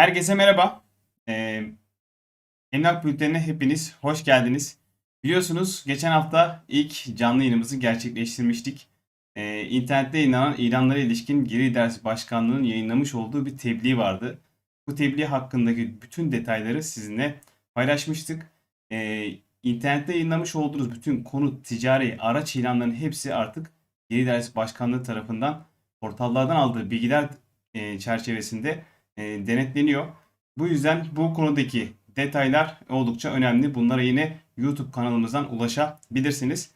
Herkese merhaba. Ee, Emlak Bülteni'ne hepiniz hoş geldiniz. Biliyorsunuz geçen hafta ilk canlı yayınımızı gerçekleştirmiştik. Ee, internette yayınlanan ilanlara ilişkin Geri Ders Başkanlığı'nın yayınlamış olduğu bir tebliğ vardı. Bu tebliğ hakkındaki bütün detayları sizinle paylaşmıştık. Ee, internette yayınlamış olduğunuz bütün konu, ticari, araç ilanlarının hepsi artık Geri Ders Başkanlığı tarafından portallardan aldığı bilgiler e, çerçevesinde e, denetleniyor. Bu yüzden bu konudaki detaylar oldukça önemli. Bunlara yine YouTube kanalımızdan ulaşabilirsiniz.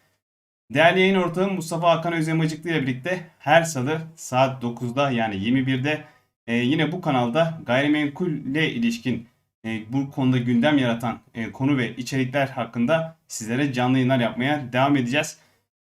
Değerli yayın ortağım Mustafa Hakan Özyamacıklı ile birlikte her salı saat 9'da yani 21'de e, yine bu kanalda gayrimenkulle ilişkin e, bu konuda gündem yaratan e, konu ve içerikler hakkında sizlere canlı yayınlar yapmaya devam edeceğiz.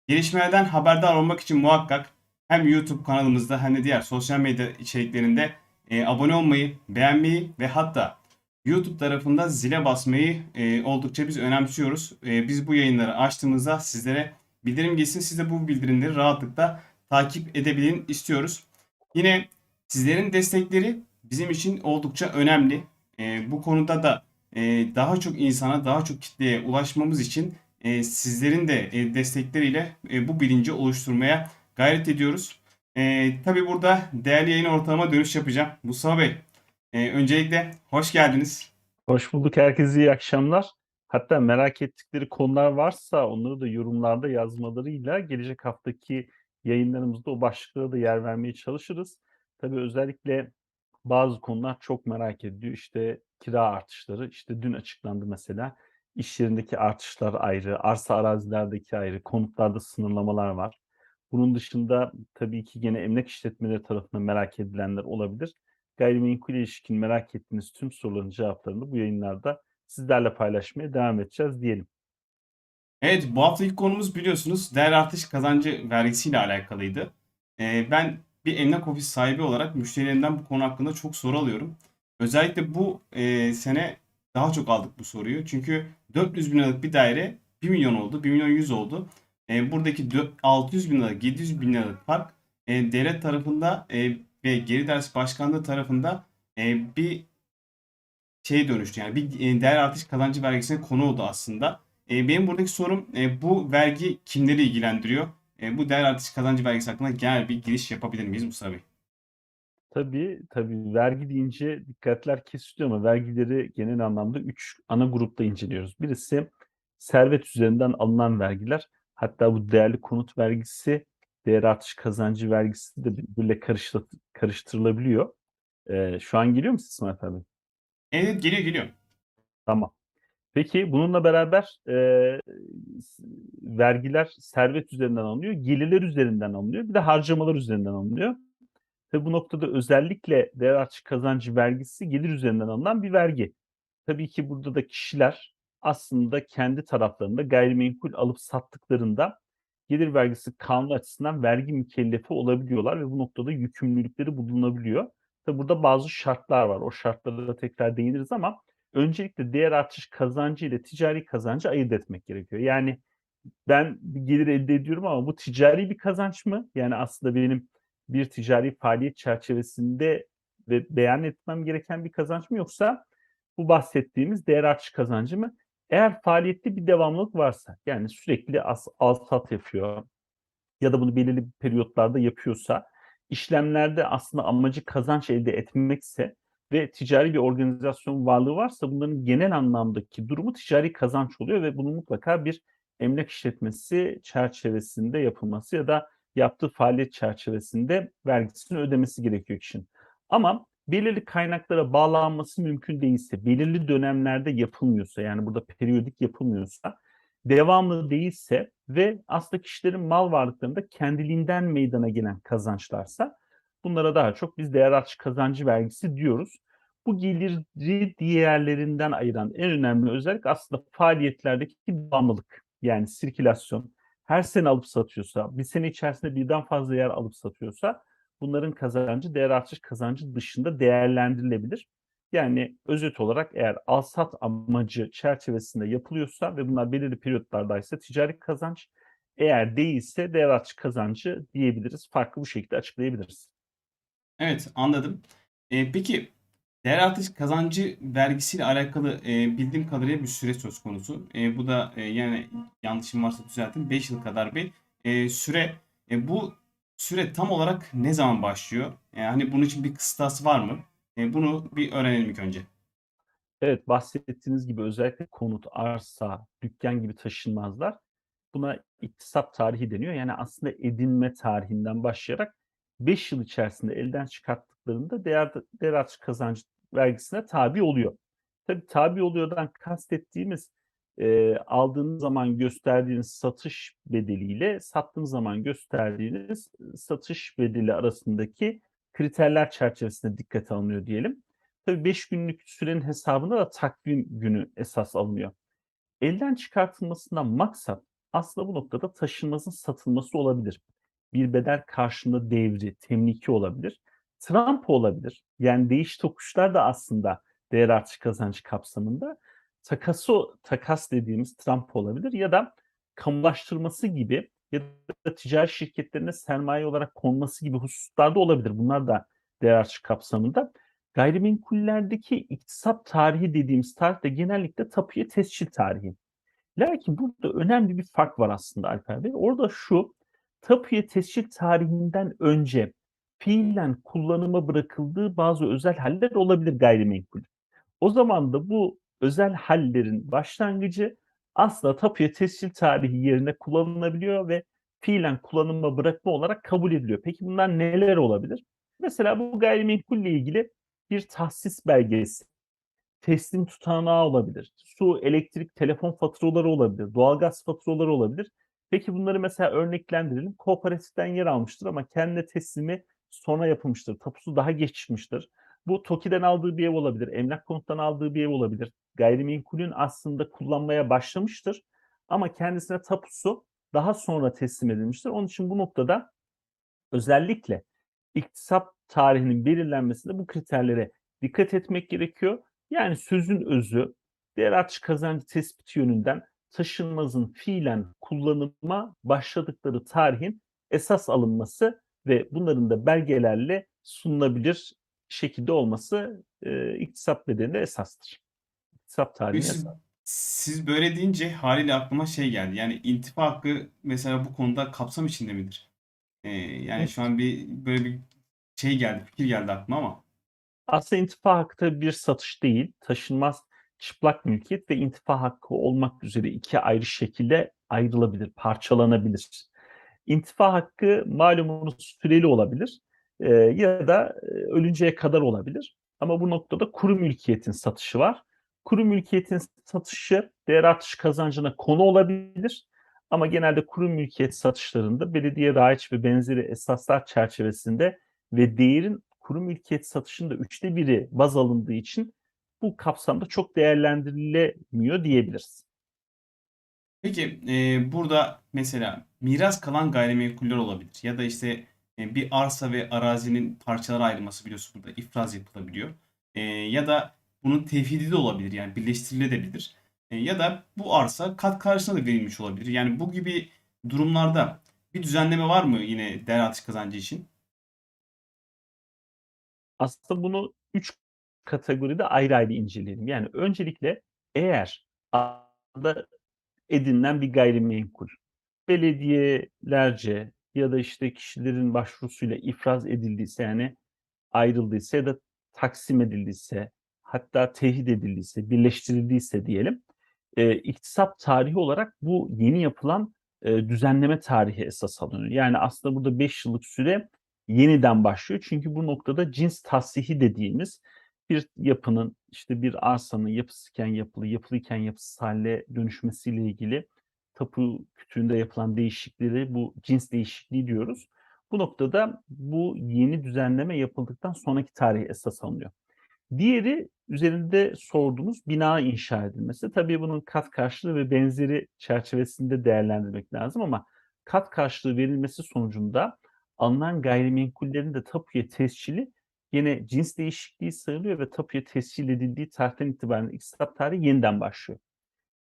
Gelişmelerden haberdar olmak için muhakkak hem YouTube kanalımızda hem de diğer sosyal medya içeriklerinde e, abone olmayı, beğenmeyi ve hatta YouTube tarafında zile basmayı e, oldukça biz önemsiyoruz. E, biz bu yayınları açtığımızda sizlere bildirim gelsin. Siz de bu bildirimleri rahatlıkla takip edebilin istiyoruz. Yine sizlerin destekleri bizim için oldukça önemli. E, bu konuda da e, daha çok insana, daha çok kitleye ulaşmamız için e, sizlerin de e, destekleriyle e, bu bilinci oluşturmaya gayret ediyoruz. E, tabii burada değerli yayın ortağıma dönüş yapacağım. Mustafa Bey, e, öncelikle hoş geldiniz. Hoş bulduk. Herkese iyi akşamlar. Hatta merak ettikleri konular varsa onları da yorumlarda yazmalarıyla gelecek haftaki yayınlarımızda o başlıklara da yer vermeye çalışırız. Tabii özellikle bazı konular çok merak ediliyor. İşte kira artışları, işte dün açıklandı mesela. İş yerindeki artışlar ayrı, arsa arazilerdeki ayrı, konutlarda sınırlamalar var. Bunun dışında tabii ki gene emlak işletmeleri tarafından merak edilenler olabilir. Gayrimenkul ilişkin merak ettiğiniz tüm soruların cevaplarını bu yayınlarda sizlerle paylaşmaya devam edeceğiz diyelim. Evet, bu haftaki konumuz biliyorsunuz değer artış kazancı vergisiyle alakalıydı. E, ben bir emlak ofis sahibi olarak müşterilerimden bu konu hakkında çok soru alıyorum. Özellikle bu e, sene daha çok aldık bu soruyu. Çünkü 400 bin liralık bir daire 1 milyon oldu, 1 milyon 100 oldu. E, buradaki 600 bin liralık, 700 bin liralık fark e, devlet tarafında e, ve geri ders başkanlığı tarafında e, bir şey dönüştü. Yani bir e, değer artış kazancı vergisine konu oldu aslında. E, benim buradaki sorum e, bu vergi kimleri ilgilendiriyor? E, bu değer artış kazancı vergisi hakkında genel bir giriş yapabilir miyiz Mustafa Bey? Tabii, tabii vergi deyince dikkatler kesiliyor ama vergileri genel anlamda 3 ana grupta inceliyoruz. Birisi servet üzerinden alınan vergiler. Hatta bu değerli konut vergisi, değer artış kazancı vergisi de birbiriyle karıştı- karıştırılabiliyor. Ee, şu an geliyor mu sesim efendim? Evet geliyor geliyor. Tamam. Peki bununla beraber s- vergiler servet üzerinden alınıyor, gelirler üzerinden alınıyor, bir de harcamalar üzerinden alınıyor. Ve bu noktada özellikle değer artış kazancı vergisi gelir üzerinden alınan bir vergi. Tabii ki burada da kişiler aslında kendi taraflarında gayrimenkul alıp sattıklarında gelir vergisi kanunu açısından vergi mükellefi olabiliyorlar ve bu noktada yükümlülükleri bulunabiliyor. Tabii burada bazı şartlar var. O şartlara da tekrar değiniriz ama öncelikle değer artış kazancı ile ticari kazancı ayırt etmek gerekiyor. Yani ben bir gelir elde ediyorum ama bu ticari bir kazanç mı? Yani aslında benim bir ticari faaliyet çerçevesinde ve beyan etmem gereken bir kazanç mı yoksa bu bahsettiğimiz değer artış kazancı mı? Eğer faaliyette bir devamlılık varsa yani sürekli as, al sat yapıyor ya da bunu belirli periyotlarda yapıyorsa işlemlerde aslında amacı kazanç elde etmekse ve ticari bir organizasyon varlığı varsa bunların genel anlamdaki durumu ticari kazanç oluyor ve bunun mutlaka bir emlak işletmesi çerçevesinde yapılması ya da yaptığı faaliyet çerçevesinde vergisini ödemesi gerekiyor kişinin. Ama belirli kaynaklara bağlanması mümkün değilse, belirli dönemlerde yapılmıyorsa yani burada periyodik yapılmıyorsa, devamlı değilse ve aslında kişilerin mal varlıklarında kendiliğinden meydana gelen kazançlarsa bunlara daha çok biz değer artış kazancı vergisi diyoruz. Bu geliri diğerlerinden ayıran en önemli özellik aslında faaliyetlerdeki devamlılık. Yani sirkülasyon, her sene alıp satıyorsa, bir sene içerisinde birden fazla yer alıp satıyorsa bunların kazancı değer artış kazancı dışında değerlendirilebilir. Yani özet olarak eğer al-sat amacı çerçevesinde yapılıyorsa ve bunlar belirli periyotlardaysa ticari kazanç, eğer değilse değer artış kazancı diyebiliriz. Farklı bu şekilde açıklayabiliriz. Evet anladım. E, peki Değer artış kazancı vergisiyle alakalı e, bildiğim kadarıyla bir süre söz konusu. E, bu da e, yani yanlışım varsa düzeltin 5 yıl kadar bir e, süre. E, bu süre tam olarak ne zaman başlıyor? Yani bunun için bir kıstası var mı? E, bunu bir öğrenelim ilk önce. Evet, bahsettiğiniz gibi özellikle konut, arsa, dükkan gibi taşınmazlar buna iktisap tarihi deniyor. Yani aslında edinme tarihinden başlayarak 5 yıl içerisinde elden çıkarttıklarında değer, değer artış kazancı vergisine tabi oluyor. Tabii tabi oluyordan kastettiğimiz e, aldığınız zaman gösterdiğiniz satış bedeliyle sattığınız zaman gösterdiğiniz satış bedeli arasındaki kriterler çerçevesinde dikkate alınıyor diyelim. Tabii 5 günlük sürenin hesabında da takvim günü esas alınıyor. Elden çıkartılmasından maksat aslında bu noktada taşınmazın satılması olabilir. Bir bedel karşılığında devri, temliki olabilir. Trump olabilir. Yani değiş tokuşlar da aslında değer artış kazancı kapsamında takası, takas dediğimiz Trump olabilir ya da kamulaştırması gibi ya da ticari şirketlerine sermaye olarak konması gibi hususlarda olabilir. Bunlar da değer artış kapsamında. Gayrimenkullerdeki iktisap tarihi dediğimiz tarih de genellikle tapuya tescil tarihi. Lakin burada önemli bir fark var aslında Alper Bey. Orada şu, tapuya tescil tarihinden önce fiilen kullanıma bırakıldığı bazı özel haller olabilir gayrimenkul. O zaman da bu özel hallerin başlangıcı aslında tapuya tescil tarihi yerine kullanılabiliyor ve fiilen kullanıma bırakma olarak kabul ediliyor. Peki bunlar neler olabilir? Mesela bu gayrimenkulle ilgili bir tahsis belgesi, teslim tutanağı olabilir. Su, elektrik, telefon faturaları olabilir. Doğalgaz faturaları olabilir. Peki bunları mesela örneklendirelim. Kooperatiften yer almıştır ama kendi teslimi sonra yapılmıştır. Tapusu daha geçmiştir. Bu TOKİ'den aldığı bir ev olabilir. Emlak konuttan aldığı bir ev olabilir. Gayrimenkulün aslında kullanmaya başlamıştır. Ama kendisine tapusu daha sonra teslim edilmiştir. Onun için bu noktada özellikle iktisap tarihinin belirlenmesinde bu kriterlere dikkat etmek gerekiyor. Yani sözün özü değer artış kazancı tespiti yönünden taşınmazın fiilen kullanıma başladıkları tarihin esas alınması ve bunların da belgelerle sunulabilir şekilde olması e, iktisap bedelinde esastır. İktisap tarihi Siz, siz böyle deyince haliyle aklıma şey geldi. Yani intifa hakkı mesela bu konuda kapsam içinde midir? E, yani şu an bir böyle bir şey geldi, fikir geldi aklıma ama. Aslında intifa hakkı tabii bir satış değil, taşınmaz çıplak mülkiyet ve intifa hakkı olmak üzere iki ayrı şekilde ayrılabilir, parçalanabilir. İntifa hakkı malumunuz süreli olabilir e, ya da e, ölünceye kadar olabilir. Ama bu noktada kuru mülkiyetin satışı var. Kuru mülkiyetin satışı değer artış kazancına konu olabilir. Ama genelde kuru mülkiyet satışlarında belediye raiç ve benzeri esaslar çerçevesinde ve değerin kuru mülkiyet satışında üçte biri baz alındığı için bu kapsamda çok değerlendirilemiyor diyebiliriz. Peki e, burada mesela miras kalan gayrimenkuller olabilir ya da işte e, bir arsa ve arazinin parçalara ayrılması biliyorsun burada ifraz yapılabiliyor. E, ya da bunun tevhidi de olabilir yani birleştirilebilir. E, ya da bu arsa kat karşılığında da verilmiş olabilir. Yani bu gibi durumlarda bir düzenleme var mı yine değer artış kazancı için? Aslında bunu üç kategoride ayrı ayrı inceleyelim. Yani öncelikle eğer anda edinilen bir gayrimenkul belediyelerce ya da işte kişilerin başvurusuyla ifraz edildiyse yani ayrıldıysa ya da taksim edildiyse hatta tevhid edildiyse, birleştirildiyse diyelim e, iktisap tarihi olarak bu yeni yapılan e, düzenleme tarihi esas alınıyor. Yani aslında burada 5 yıllık süre yeniden başlıyor. Çünkü bu noktada cins tahsihi dediğimiz bir yapının işte bir arsanın yapısıken yapılı, yapılıyken yapısız hale dönüşmesiyle ilgili tapu kütüğünde yapılan değişiklikleri bu cins değişikliği diyoruz. Bu noktada bu yeni düzenleme yapıldıktan sonraki tarih esas alınıyor. Diğeri üzerinde sorduğumuz bina inşa edilmesi. Tabii bunun kat karşılığı ve benzeri çerçevesinde değerlendirmek lazım ama kat karşılığı verilmesi sonucunda alınan gayrimenkullerin de tapuya tescili yine cins değişikliği sayılıyor ve tapuya tescil edildiği tarihten itibaren iktisat tarihi yeniden başlıyor.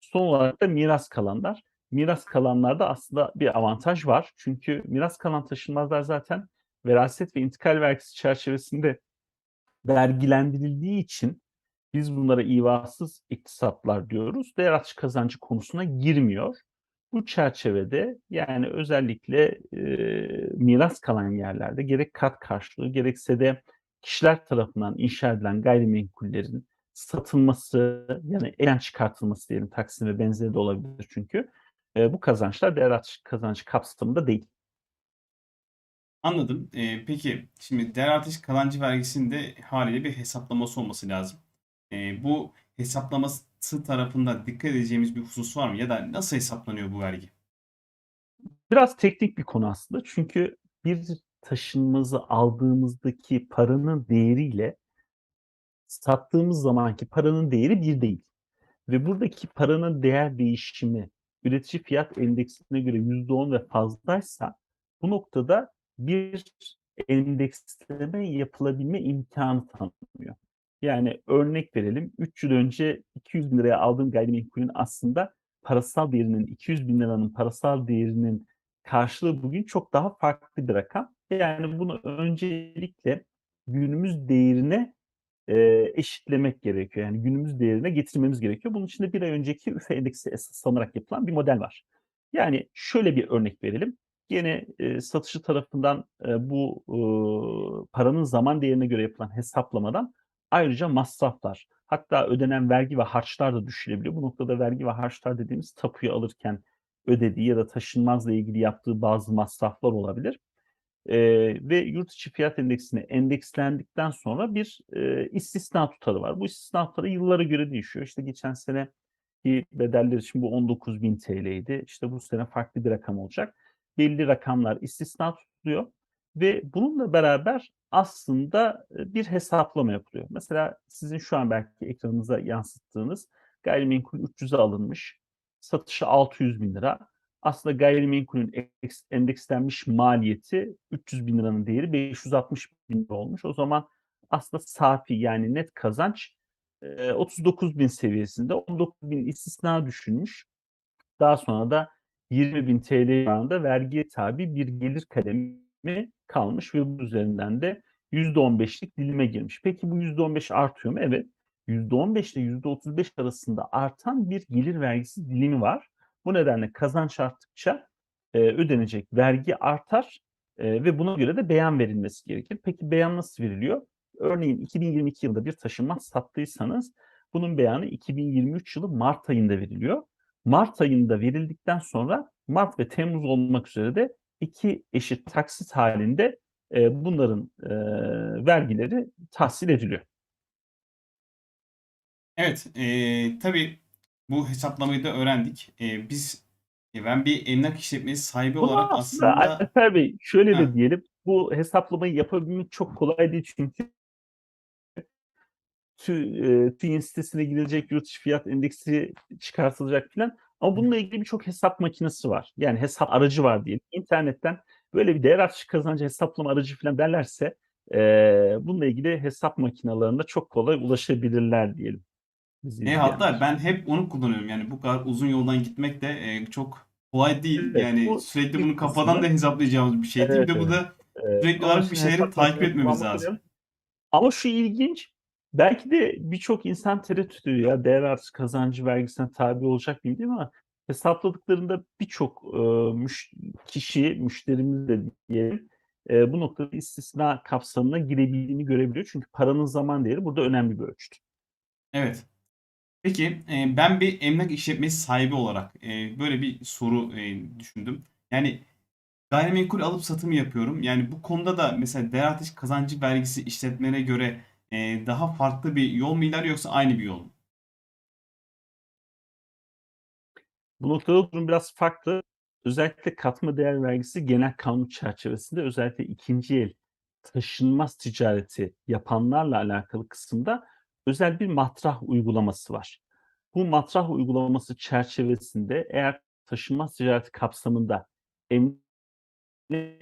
Son olarak da miras kalanlar. Miras kalanlarda aslında bir avantaj var. Çünkü miras kalan taşınmazlar zaten veraset ve intikal vergisi çerçevesinde vergilendirildiği için biz bunlara ivasız iktisatlar diyoruz. Değer artışı kazancı konusuna girmiyor. Bu çerçevede yani özellikle e, miras kalan yerlerde gerek kat karşılığı gerekse de kişiler tarafından inşa edilen gayrimenkullerin satılması yani elden çıkartılması diyelim Taksim ve benzeri de olabilir çünkü e, bu kazançlar değer artışı kazancı kapsamında değil. Anladım. Ee, peki şimdi değer artış kazancı vergisinde haliyle bir hesaplaması olması lazım. Ee, bu hesaplaması tarafında dikkat edeceğimiz bir husus var mı? Ya da nasıl hesaplanıyor bu vergi? Biraz teknik bir konu aslında çünkü bir taşınmazı aldığımızdaki paranın değeriyle sattığımız zamanki paranın değeri bir değil. Ve buradaki paranın değer değişimi üretici fiyat endeksine göre %10 ve fazlaysa bu noktada bir endeksleme yapılabilme imkanı tanımıyor. Yani örnek verelim 3 yıl önce 200 bin liraya aldığım gayrimenkulün aslında parasal değerinin 200 bin liranın parasal değerinin karşılığı bugün çok daha farklı bir rakam. Yani bunu öncelikle günümüz değerine e, eşitlemek gerekiyor. Yani günümüz değerine getirmemiz gerekiyor. Bunun için de bir ay önceki üfe endeksi esaslanarak yapılan bir model var. Yani şöyle bir örnek verelim. Yine e, satıcı tarafından e, bu e, paranın zaman değerine göre yapılan hesaplamadan ayrıca masraflar, hatta ödenen vergi ve harçlar da düşülebiliyor. Bu noktada vergi ve harçlar dediğimiz tapuyu alırken ödediği ya da taşınmazla ilgili yaptığı bazı masraflar olabilir. E, ve yurt içi fiyat endeksine endekslendikten sonra bir e, istisna tutarı var. Bu istisna tutarı yıllara göre değişiyor. İşte geçen sene ki bedeller için bu 19.000 TL'ydi. İşte bu sene farklı bir rakam olacak. Belli rakamlar istisna tutuluyor ve bununla beraber aslında bir hesaplama yapılıyor. Mesela sizin şu an belki ekranınıza yansıttığınız gayrimenkul 300'e alınmış, satışı 600 bin lira. Aslında gayrimenkulün endekslenmiş maliyeti 300 bin liranın değeri 560 bin lira olmuş. O zaman aslında safi yani net kazanç 39 bin seviyesinde 19 bin istisna düşünmüş. Daha sonra da 20 bin TL oranında vergiye tabi bir gelir kalemi kalmış ve bu üzerinden de %15'lik dilime girmiş. Peki bu %15 artıyor mu? Evet. %15 ile %35 arasında artan bir gelir vergisi dilimi var. Bu nedenle kazanç arttıkça e, ödenecek vergi artar e, ve buna göre de beyan verilmesi gerekir. Peki beyan nasıl veriliyor? Örneğin 2022 yılında bir taşınmaz sattıysanız bunun beyanı 2023 yılı Mart ayında veriliyor. Mart ayında verildikten sonra Mart ve Temmuz olmak üzere de iki eşit taksit halinde e, bunların e, vergileri tahsil ediliyor. Evet, e, tabii bu hesaplamayı da öğrendik. E, biz e, ben bir emlak işletmesi sahibi Bunu olarak aslında aslında Alper Bey şöyle Ha. de diyelim bu hesaplamayı yapabilmek çok kolay değil çünkü TÜ, e, TÜİ'nin sitesine gidilecek yurt dışı fiyat endeksi çıkartılacak filan. Ama bununla ilgili birçok hesap makinesi var. Yani hesap aracı var diyelim. İnternetten böyle bir değer artışı kazancı hesaplama aracı falan derlerse e, bununla ilgili hesap makinelerine çok kolay ulaşabilirler diyelim. Bizi E, hatta ben hep onu kullanıyorum. Yani bu kadar uzun yoldan gitmek de e, çok kolay değil. Evet, Yani bu sürekli ilk bunu kafadan da hesaplayacağımız bir şey değil. Evet, Bir de bu evet. da Ee, sürekli olarak bir şeyleri takip etmemiz lazım. Ama şu ilginç, belki de birçok insan tereddüt ediyor ya değer artışı kazancı vergisine tabi olacak mıyım değil mi? Ama hesapladıklarında birçok e, müş, kişi, müşterimiz de diyelim, e, bu noktada istisna kapsamına girebildiğini görebiliyor. Çünkü paranın zaman değeri burada önemli bir ölçüt. Evet. Peki e, ben bir emlak işletmesi sahibi olarak e, böyle bir soru e, düşündüm. Yani gayrimenkul alıp satımı yapıyorum. Yani bu konuda da mesela değer artış kazancı vergisi işletmelere göre e, daha farklı bir yol mu ilerliyor yoksa aynı bir yol mu? Bu noktada durum biraz farklı. Özellikle katma değer vergisi genel kanun çerçevesinde özellikle ikinci el taşınmaz ticareti yapanlarla alakalı kısımda özel bir matrah uygulaması var. Bu matrah uygulaması çerçevesinde eğer taşınmaz ticareti kapsamında emlak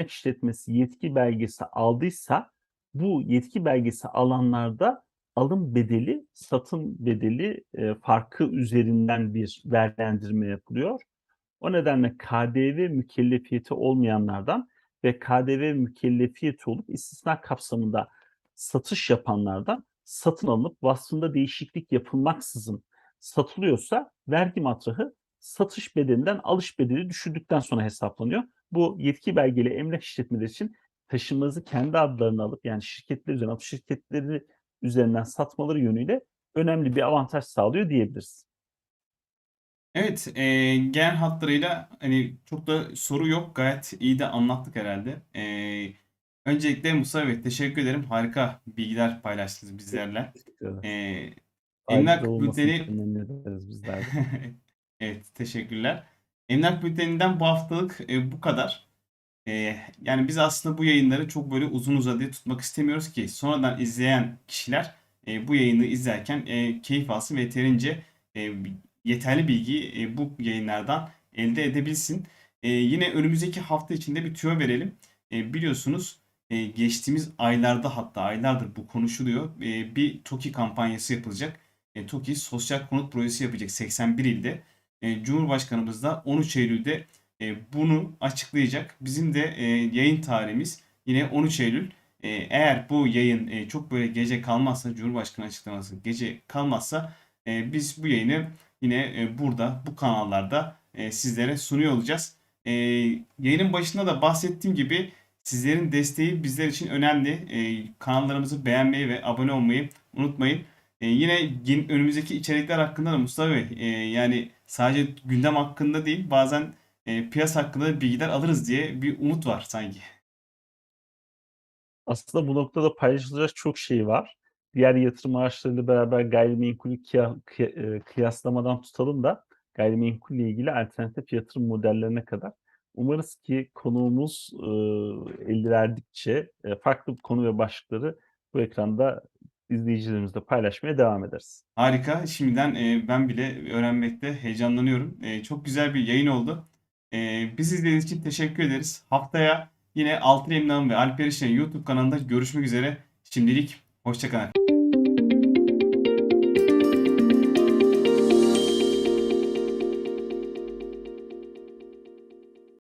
işletmesi yetki belgesi aldıysa bu yetki belgesi alanlarda alım bedeli, satım bedeli e, farkı üzerinden bir vergilendirme yapılıyor. O nedenle KDV mükellefiyeti olmayanlardan ve KDV mükellefiyeti olup istisna kapsamında satış yapanlardan satın alınıp vasfında değişiklik yapılmaksızın satılıyorsa vergi matrahı satış bedelinden alış bedeli düşürdükten sonra hesaplanıyor. Bu yetki belgeli emlak işletmeleri için taşınmazı kendi adlarına alıp yani şirketler üzerinden alıp şirketleri üzerinden satmaları yönüyle önemli bir avantaj sağlıyor diyebiliriz. Evet, e, genel hatlarıyla hani çok da soru yok. Gayet iyi de anlattık herhalde. E, öncelikle Mustafa Bey teşekkür ederim. Harika bilgiler paylaştınız bizlerle. E, emlak bülteni bizler. Evet, teşekkürler. Emlak Bülteni'nden bu haftalık e, bu kadar. E, yani biz aslında bu yayınları çok böyle uzun uzadıya tutmak istemiyoruz ki sonradan izleyen kişiler e, bu yayını izlerken e, keyif alsın ve yeterince e, yeterli bilgiyi e, bu yayınlardan elde edebilsin. E, yine önümüzdeki hafta içinde bir tüyo verelim. E, biliyorsunuz e, geçtiğimiz aylarda hatta aylardır bu konuşuluyor. E, bir TOKİ kampanyası yapılacak. E, TOKİ sosyal konut projesi yapacak 81 ilde. E, Cumhurbaşkanımız da 13 Eylül'de bunu açıklayacak. Bizim de e, yayın tarihimiz yine 13 Eylül. E, eğer bu yayın e, çok böyle gece kalmazsa, Cumhurbaşkanı açıklaması gece kalmazsa e, biz bu yayını yine e, burada, bu kanallarda e, sizlere sunuyor olacağız. E, yayının başında da bahsettiğim gibi sizlerin desteği bizler için önemli. E, kanallarımızı beğenmeyi ve abone olmayı unutmayın. E, yine önümüzdeki içerikler hakkında da Mustafa Bey, e, yani sadece gündem hakkında değil, bazen e, piyasa hakkında da bilgiler alırız diye bir umut var sanki. Aslında bu noktada paylaşılacak çok şey var. Diğer yatırım araçlarıyla beraber gayrimenkulü e, kıyaslamadan tutalım da gayrimenkulle ilgili alternatif yatırım modellerine kadar. Umarız ki konuğumuz e, el verdikçe e, farklı konu ve başlıkları bu ekranda izleyicilerimizle paylaşmaya devam ederiz. Harika. Şimdiden e, ben bile öğrenmekte heyecanlanıyorum. E, çok güzel bir yayın oldu. E, bizi izlediğiniz için teşekkür ederiz. Haftaya yine Altın Emlak'ın ve Alper İşler'in YouTube kanalında görüşmek üzere. Şimdilik hoşçakalın.